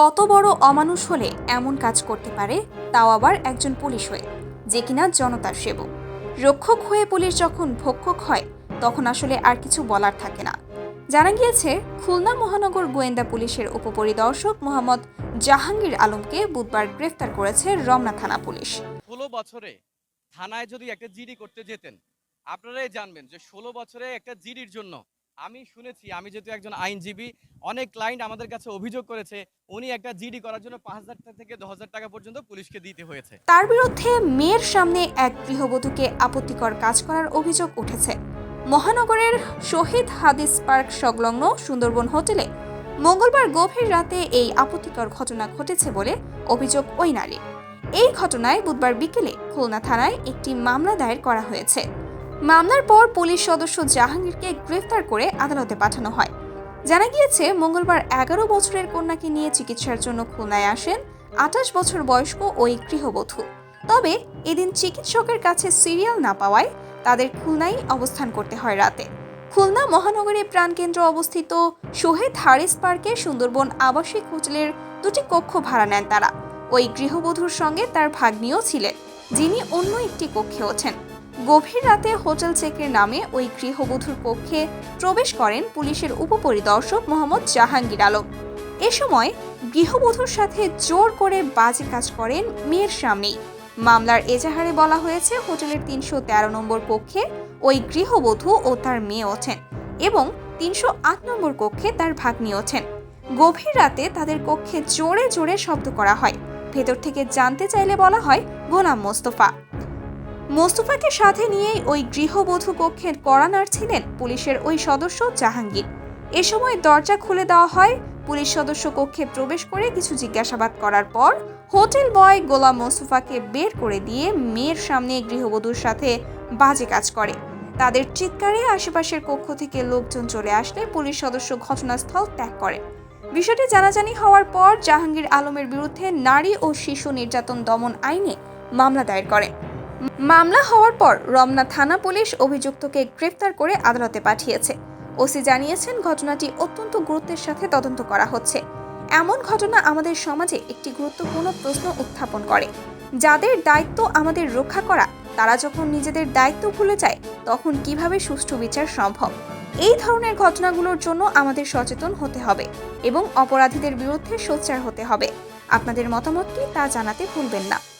কত বড় অমানুষ হলে এমন কাজ করতে পারে, তাও আবার একজন পুলিশ হয়ে, যে কিনা জনতার সেবক। রক্ষক হয়ে পুলিশ যখন ভক্ষক হয়, তখন আসলে আর কিছু বলার থাকে না। জানা গিয়েছে, খুলনা মহানগর গোয়েন্দা পুলিশের উপপরিদর্শক মোহাম্মদ জাহাঙ্গীর আলমকে বুধবার গ্রেফতার করেছে রমনা থানা পুলিশ। ষোলো বছরে থানায় যদি একটা জিডি করতে যেতেন, আপনারাই জানবেন যে ষোলো বছরে একটা জিডির জন্য আমি শুনেছি, আমি যেহেতু একজন আইনজীবী, অনেক ক্লায়েন্ট আমাদের কাছে অভিযোগ করেছে, উনি একটা জিডি করার জন্য পাঁচ হাজার থেকে দশ হাজার টাকা পর্যন্ত পুলিশকে দিতে হয়েছে। তার বিরুদ্ধে মেয়ের সামনে এক গৃহবধূকে আপত্তিকর কাজ করার অভিযোগ উঠেছে। মহানগরের শহীদ হাদিস পার্ক সংলগ্ন সুন্দরবন হোটেলে মঙ্গলবার গভীর রাতে এই আপত্তিকর ঘটনা ঘটেছে বলে অভিযোগ ওই নারী এই ঘটনায় বুধবার বিকেলে খুলনা থানায় একটি মামলা দায়ের করা হয়েছে। মামলার পর পুলিশ সদস্য জাহাঙ্গীরকে গ্রেফতার করে আদালতে পাঠানো হয়। জানা গিয়েছে, মঙ্গলবার এগারো বছরের কন্যাকে নিয়ে চিকিৎসার জন্য খুলনায় আসেন আঠাশ বছর বয়স্ক ওই গৃহবধূ। তবে এদিন চিকিৎসকের কাছে সিরিয়াল না পাওয়ায় তাদের খুলনায় অবস্থান করতে হয় রাতে। খুলনা মহানগরী প্রাণকেন্দ্র অবস্থিত শহীদ হারিস পার্কে সুন্দরবন আবাসিক হোটেলের দুটি কক্ষ ভাড়া নেন তারা। ওই গৃহবধূর সঙ্গে তার ভাগ্নিও ছিলেন, যিনি অন্য একটি কক্ষে ওঠেন। গভীর রাতে হোটেল চেকের নামে ওই গৃহবধূর পক্ষে প্রবেশ করেন পুলিশের উপপরিদর্শক মোহাম্মদ জাহাঙ্গীর আলম। এ সময় গৃহবধূর সাথে জোর করে বাজে কাজ করেন মেয়ের সামনেই মামলার এজাহারে বলা হয়েছে হোটেলের তিনশো তেরো নম্বর কক্ষে ওই গৃহবধূ ও তার মেয়ে ওঠেন এবং তিনশো আট নম্বর কক্ষে তার ভাগ্নি ওঠেন। গভীর রাতে তাদের কক্ষে জোরে জোরে শব্দ করা হয়। ভেতর থেকে জানতে চাইলে বলা হয় গোলাম মোস্তফা। মোস্তফাকে সাথে নিয়েই ওই গৃহবধূ কক্ষের কড়া নাড়ছিলেন পুলিশের ওই সদস্য জাহাঙ্গীর। এ সময় দরজা খুলে দেওয়া হয়, পুলিশ সদস্য কক্ষে প্রবেশ করে কিছু জিজ্ঞাসাবাদ করার পর হোটেল বয় গোলাম মোস্তফাকে বের করে দিয়ে মেয়ের সামনে গৃহবধূর সাথে বাজে কাজ করে। তাদের চিৎকারে আশেপাশের কক্ষ থেকে লোকজন চলে আসলে পুলিশ সদস্য ঘটনাস্থল ত্যাগ করে। বিষয়টি জানাজানি হওয়ার পর জাহাঙ্গীর আলমের বিরুদ্ধে নারী ও শিশু নির্যাতন দমন আইনে মামলা দায়ের করে। মামলা হওয়ার পর রমনা থানা পুলিশ অভিযুক্তকে গ্রেফতার করে আদালতে পাঠিয়েছে। ওসি জানিয়েছেন, ঘটনাটি অত্যন্ত গুরুত্বের সাথে তদন্ত করা হচ্ছে। এমন ঘটনা আমাদের সমাজে একটি গুরুত্বপূর্ণ প্রশ্ন উত্থাপন করে। যাদের দায়িত্ব আমাদের রক্ষা করা, তারা যখন নিজেদের দায়িত্ব ভুলে যায়, তখন কীভাবে সুষ্ঠু বিচার সম্ভব? এই ধরনের ঘটনাগুলোর জন্য আমাদের সচেতন হতে হবে এবং অপরাধীদের বিরুদ্ধে সোচ্চার হতে হবে। আপনাদের মতামত কি তা জানাতে ভুলবেন না।